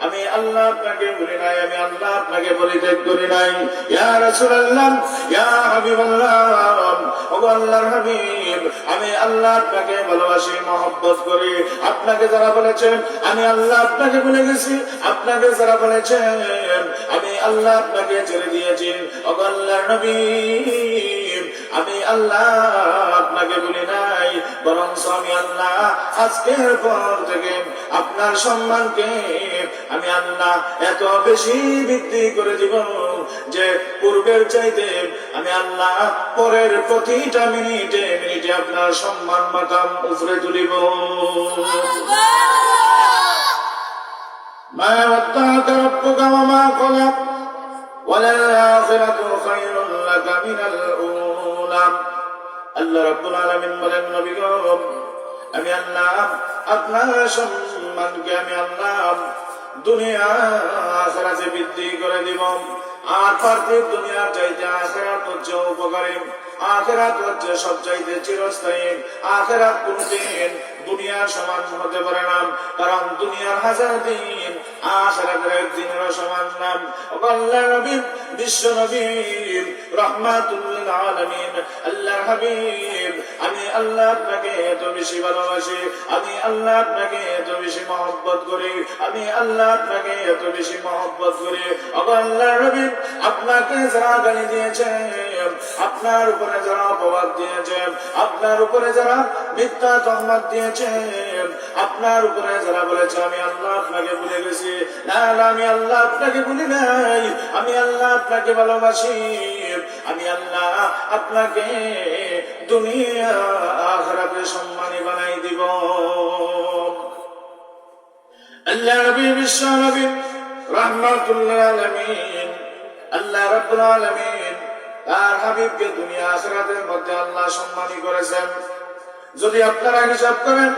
আমি আল্লাহ আপনাকে বলি নাই, আমি আল্লাহ আপনাকে পরিত্যাগ করি নাই। আমি আল্লাহ আপনাকে ভালোবাসি, মহব্বত করি। আপনাকে যারা বলেছেন, আমি আল্লাহ আপনাকে ভুলে গেছি। আপনাকে যারা বলেছেন, আমি আল্লাহ আপনাকে ছেড়ে দিয়েছি। আল্লাহর নবী আমি আল্লাহ আপনাকে বলি নাই বরং আমি আল্লাহ আজকের পর থেকে আপনার সম্মানকে আমি আল্লাহ এত বেশি বৃদ্ধি করে দিব যে পূর্বের চাইতে আমি আল্লাহ পরের প্রতিটা মিনিটে মিনিটে আপনার সম্মান মাকাম উপরে তুলিব ما ودعك ربك وما قلق وللآخرة خير لك من الأولى আল্লাহ রাব্বুল আলামিন বলেন নবী গো আমি আল্লাহ আপনার সম্মানকে আমি আল্লাহ দুনিয়া আখেরাতে বৃদ্ধি করে দিব আর দুনিয়ার চাইতে আখেরাত হচ্ছে উপকারী। আখেরাত হচ্ছে সব চাইতে চিরস্থায়ী। আখেরাত কোনদিন দুনিয়ার সমান হতে পারে না, কারণ দুনিয়ার হাজার দিন আখেরাতের একদিনের সমান নাম আল্লাহ নবী, বিশ্ব নবী, রহমাতুল্লিল আলামিন আল্লাহ হাবিব। আমি আল্লাহ আপনাকে এত বেশি ভালোবাসি আমি আল্লাহ আপনাকে এত বেশি মহব্বত করি আমি আল্লাহ আপনাকে এত বেশি মহব্বত করি। আল্লাহ নবী আপনাকে যারা গালি দিয়েছেন আপনার উপরে যারা অপবাদ দিয়েছেন আপনার উপরে যারা মিথ্যা তহমত দিয়েছেন আপনার উপরে যারা বলেছে আমি আল্লাহ আপনাকে ভুলে গেছি। না না, আমি আল্লাহ আপনাকে ভুলি নাই আমি আল্লাহ আপনাকে ভালোবাসি আমি আল্লাহ আপনাকে সম্মানী বানাই দিব। আল্লাহ নবী, বিশ্ব নবী রহমাতুল্লাহ আলামিন, আল্লাহ রাব্বুল আলামিন তার হাবিবকে দুনিয়া আখিরাতের মধ্যে আল্লাহ সম্মানী করেছেন। যদি আপনারা হিসাব করেন,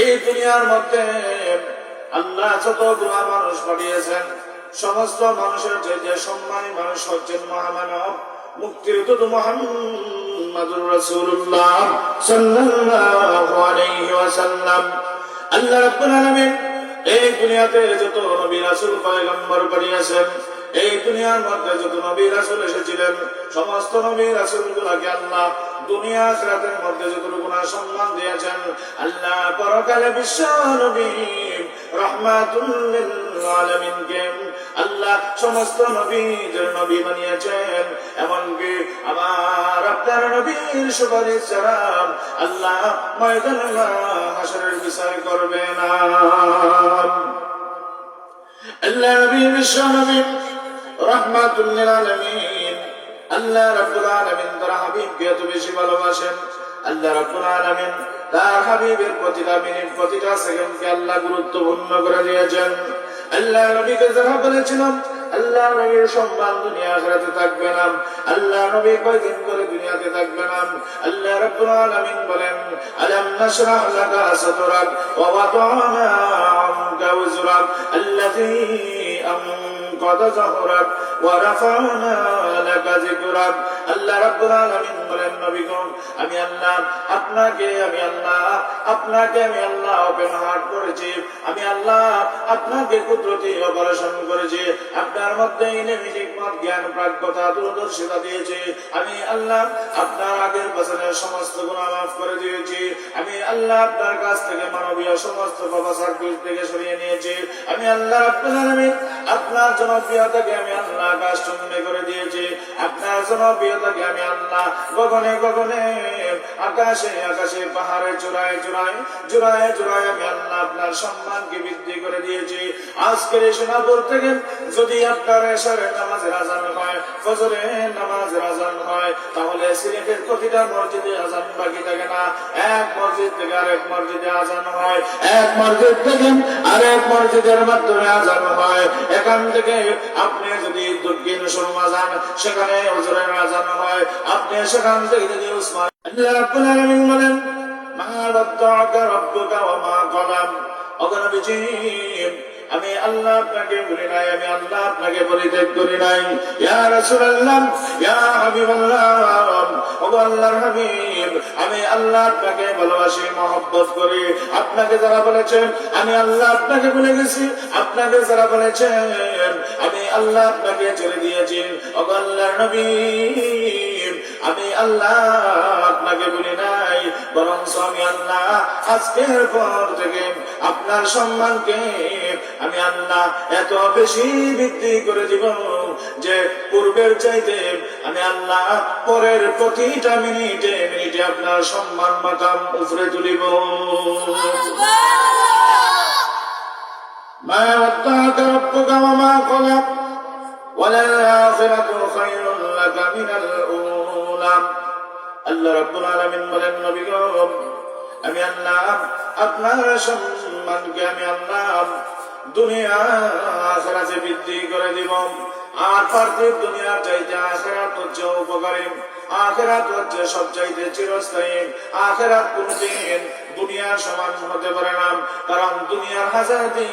এই দুনিয়ার মধ্যে আল্লাহ যত গুণা মানুষ পাঠিয়েছেন সমস্ত মানুষের যে সম্মানী মানুষ হচ্ছেন মহামানব মুক্তির দূত এই দুনিয়াতে যত নবী পয়গম্বর এই দুনিয়ার মধ্যে যত নবী রাসূল এসেছিলেন, সমস্ত নবী রাসূল গুলাকে আল্লাহ দুনিয়া আখিরাতের মধ্যে যতটুকু সম্মান দিয়েছেন, আল্লাহ পরকালে বিশ্ব নবী রহমাতুল আল্লাহ সমস্ত নবীদের নবী বানিয়েছেন। এমনকি আমার আপনার নবীর সুপারিশ ছাড়া আল্লাহ ময়দান হাসরের বিচার করবে না। আল্লাহ গুরুত্বপূর্ণ করে দিয়েছেন। আল্লাহ নবীকে যারা বলেছিলাম, আল্লাহ নবীর সম্মান দুনিয়া আখেরাতে থাকবে না। আল্লাহ নবী কয়দিন করে দুনিয়াতে থাকবে না। আল্লাহ রাব্বুল আলামিন বলেন, আলাম নাশরাহ লাকা সাদরাক ওয়া ওয়াদানা আনকা উযরাক আল্লাযী আনকাদ যাহরাক ওয়া রাফা'না লাকা যিকরাক আল্লাহ রাব্বুল আলামিন বলেন, নবীগণ, আমি আল্লাহ, আপনাকে, আমি আল্লাহ, আপনাকে আমি আল্লাহ ওপেন হার্ট করেছি। আমি আল্লাহ, আপনাকে কুদরতি অপারেশন করেছি। আপনার মধ্যে ইলেমি, হিকমত, জ্ঞান, প্রাজ্ঞতা, দূরদর্শিতা দিয়েছি। আমি আল্লাহ, আপনার আগের বছরের সমস্ত গুণা মাফ করে দিয়েছি। আমি আল্লাহ, আপনার কাছ থেকে মানবীয় সমস্ত বাবা সার্ভিস থেকে সরিয়ে নিয়েছি। আমি আল্লাহ রাব্বুল আলামিন, আপনার জনপ্রিয়তাকে আমি আল্লাহ আকাশ শূন্য করে দিয়েছি। আপনার জনপ্রিয়তাকে আমি আল্লাহ গগনে গগনে, আকাশে আকাশে, পাহাড়ে চূড়ায় চূড়ায় জোড়ায় জোড়ায় আমি আল্লাহ আপনার সম্মানকে বৃদ্ধি করে দিয়েছি। আজকের এই সোনাপুর থেকে যদি আপনার এসরের নামাজের আজান হয়, ফজরের নামাজের আজান হয়, তাহলে সিলেটের প্রতিটা মসজিদে আজান বাকি থাকে না। এক মসজিদ থেকে আরেক মসজিদে আজান হয়। এক মসজিদ থেকে আরেক মসজিদের মাধ্যমে আজান হয়। এখান থেকে আপনি যদি দক্ষিণ সুরমা যান, সেখানে হজরের আজান হয়, আপনি সেখান থেকে যদি উসমান আল্লাহ রাব্বুল আলামিন বলেন, মা ওয়াদ্দাআকা রাব্বুকা ওয়া মা কলাম। অগণবিজি আমি আল্লাহ আপনাকে বলি নাই, আমি আল্লাহ আপনাকে পরিত্যাগ করি নাই। আমি আল্লাহ আপনাকে ভালোবাসি, মহব্বত করি। আপনাকে যারা বলেছেন, আমি আল্লাহ আপনাকে বলে গেছি। আপনাকে যারা বলেছেন, আমি আল্লাহ আপনাকে ছেড়ে দিয়েছি। আল্লাহর নবী। আমি আল্লাহ আপনাকে বলি নাই বরং আমি আল্লাহ আজকের পর থেকে আপনার সম্মানকে আমি আল্লাহ এত বেশি বৃদ্ধি করে দিব যে পূর্বের চাইতে আমি আল্লাহ পরের প্রতিটা মিনিটে মিনিটে আপনার সম্মান মাতাম উপরে তুলিব ما ودعك ربك وما خلق وللآخرة خير لك من الأولى আল্লাহ রাব্বুল আলামিন বলেন, নবী গো, আমি আল্লাহ, আপনার সম্মানকে আমি আল্লাহ দুনিয়া আখেরাতে বৃদ্ধি করে দিব। আর পার্থিব দুনিয়ার চাইতে আখেরাত হচ্ছে উপকারী, আখেরাত হচ্ছে সব চাইতে চিরস্থায়ী। আখেরাত কোনদিন দুনিয়ার সমান হতে পারে না, কারণ দুনিয়ার হাজার দিন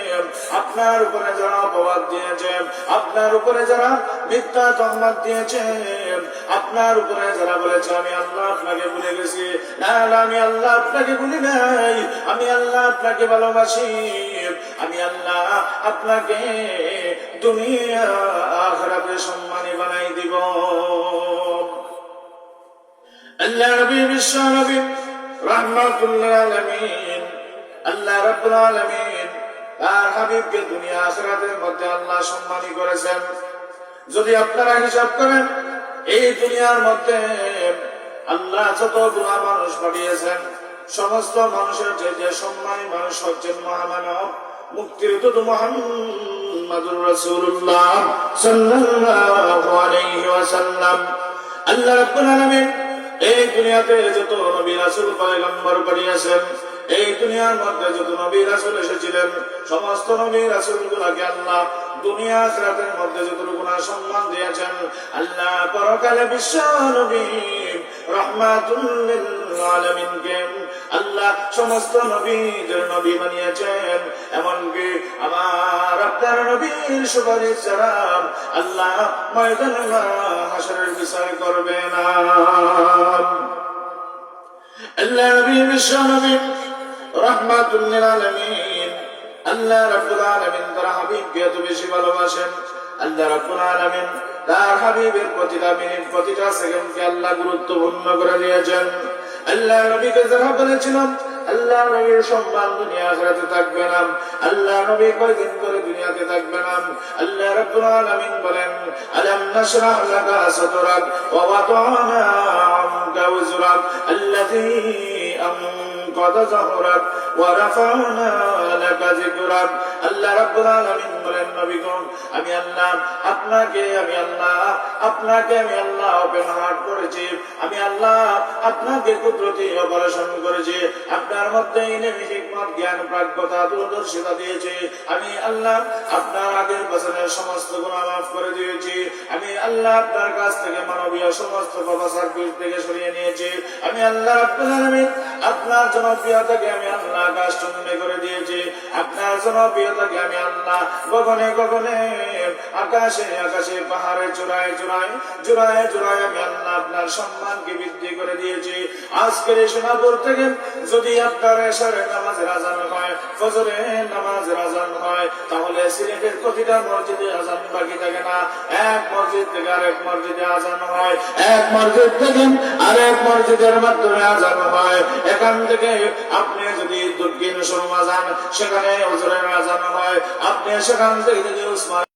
আপনার উপরে যারা অপবাদ দিয়েছেন, আপনার উপরে যারা মিথ্যা দিয়েছেন, আপনার উপরে যারা বলেছে, আমি আল্লাহ আপনাকে ভুলে গেছি। আমি আল্লাহ আপনাকে ভুলি নাই। আমি আল্লাহ আপনাকে ভালোবাসি। আমি আল্লাহ আপনাকে সম্মানী বানাই দিব। আল্লাহ নবী, বিশ্ব নবী রহমাতুল্লাহ আলামিন, আল্লাহ রাব্বুল আলামিন তার হাবিবকে দুনিয়া আখরাতের মধ্যে আল্লাহ সম্মানী করেছেন। যদি আপনারা হিসাব করেন, এই দুনিয়ার মধ্যে আল্লাহ যত গুণা মানুষ পাঠিয়েছেন সমস্ত মানুষের যে যে সম্মানী মানুষ হচ্ছেন মহামানব, মুক্তির দূত মুহাম্মাদুর ওয়াসাল্লাম। আল্লাহ রাব্বুল আলামিন এই দুনিয়াতে যত নবী রাসূল, পয়গম্বর পাঠিয়েছেন এই দুনিয়ার মধ্যে যত নবী রাসূল এসেছিলেন, সমস্ত নবী রাসূল গুলাকে আল্লাহ দুনিয়া মধ্যে যত গুণা সম্মান দিয়েছেন, আল্লাহ পরকালে বিশ্ব নবী আল্লাহ সমস্ত নবীদের নবী বানিয়েছেন। এমনকি আমার আপনার নবীর সুপারিশ ছাড়া আল্লাহ ময়দান হাসরের বিচার করবে না। আল্লাহ নবী বিশ্ব নবী আল্লাহ রাব্বুল আল্লাহ আল্লাহ গুরুত্বপূর্ণ করে দিয়েছেন। আল্লাহ নবীকে যারা যাহরাক ওয়া রাফা'না লাকা যিকরাক আল্লাহ রাব্বুল আলামিন বলেন আমি আপনার মধ্যে জ্ঞান, প্রাজ্ঞতা, দূরদর্শিতা দিয়েছি, আমি আল্লাহ আপনার আগের বছরের সমস্ত গুণা মাফ করে দিয়েছি, আমি আল্লাহ আপনার কাছ থেকে মানবীয় সমস্ত সার্ভিস থেকে সরিয়ে নিয়েছি, আমি আল্লাহ আপনার জনপ্রিয়তাকে আমি আল্লাহ কাজ করে দিয়েছি, আপনার জনপ্রিয়তাকে আমি আল্লাহ গগনে গগনে, আকাশে আকাশে, পাহাড়ে চূড়ায় চূড়ায় জোড়ায় জোড়ায় আমি আল্লাহ আপনার সম্মানকে বৃদ্ধি করে দিয়েছি। আজকের এই সোনাপুর থেকে যদি আপনার এসারের নামাজের আজান হয় ফজরের নামাজের আজান হয়, তাহলে সিলেটের প্রতিটা মসজিদে আজান বাকি থাকে না। এক মসজিদ থেকে আরেক মসজিদে আজান হয়। এক মসজিদ থেকে আরেক মসজিদের মাধ্যমে আজান হয়। এখান থেকে আপনি যদি দক্ষিণ সোম আজান সেখানে ওজরের আজান হয়। আপনি সেখান থেকে যদি উসমান